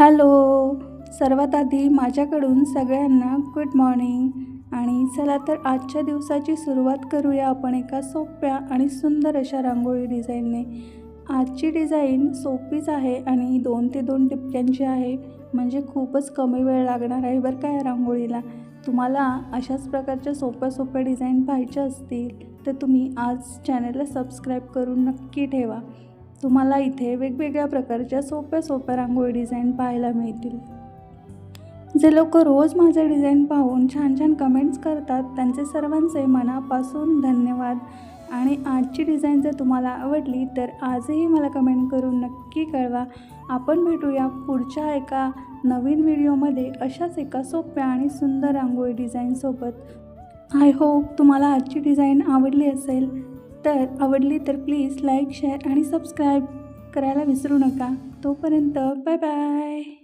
Hello. सर्वात आधी माझ्याकडून सगळ्यांना गुड मॉर्निंग आणि चला तर आजच्या दिवसाची सुरुवात करूया आपण एका सोप्या आणि सुंदर अशा रांगोळी डिझाईनने आजची डिझाईन सोपीच आहे आणि दोन ते दोन टिपक्यांची आहे. म्हणजे खूपच कमी वेळ लागणार आहे बरं का या रांगोळीला. तुम्हाला अशाच प्रकारच्या सोप्या सोप्या डिझाईन पाहिजे असतील तर तुम्ही आज चॅनलला सबस्क्राईब करून नक्की ठेवा. तुम्हाला इथे वेगवेगळ्या प्रकारच्या सोप्या सोप्या रांगोळी डिझाईन पाहायला मिळतील. जे लोक रोज माझे डिझाईन पाहून छान छान कमेंट्स करतात त्यांचे सर्वांचे मनापासून धन्यवाद. आणि आजची डिझाईन जर तुम्हाला आवडली तर आजही मला कमेंट करून नक्की कळवा. आपण भेटूया पुढच्या एका नवीन व्हिडिओमध्ये अशाच एका सोप्या आणि सुंदर रांगोळी डिझाईनसोबत आय होप तुम्हाला आजची डिझाईन आवडली असेल. तर आवडली तर प्लीज लाईक शेअर आणि सबस्क्राईब करायला विसरू नका. तोपर्यंत बाय बाय.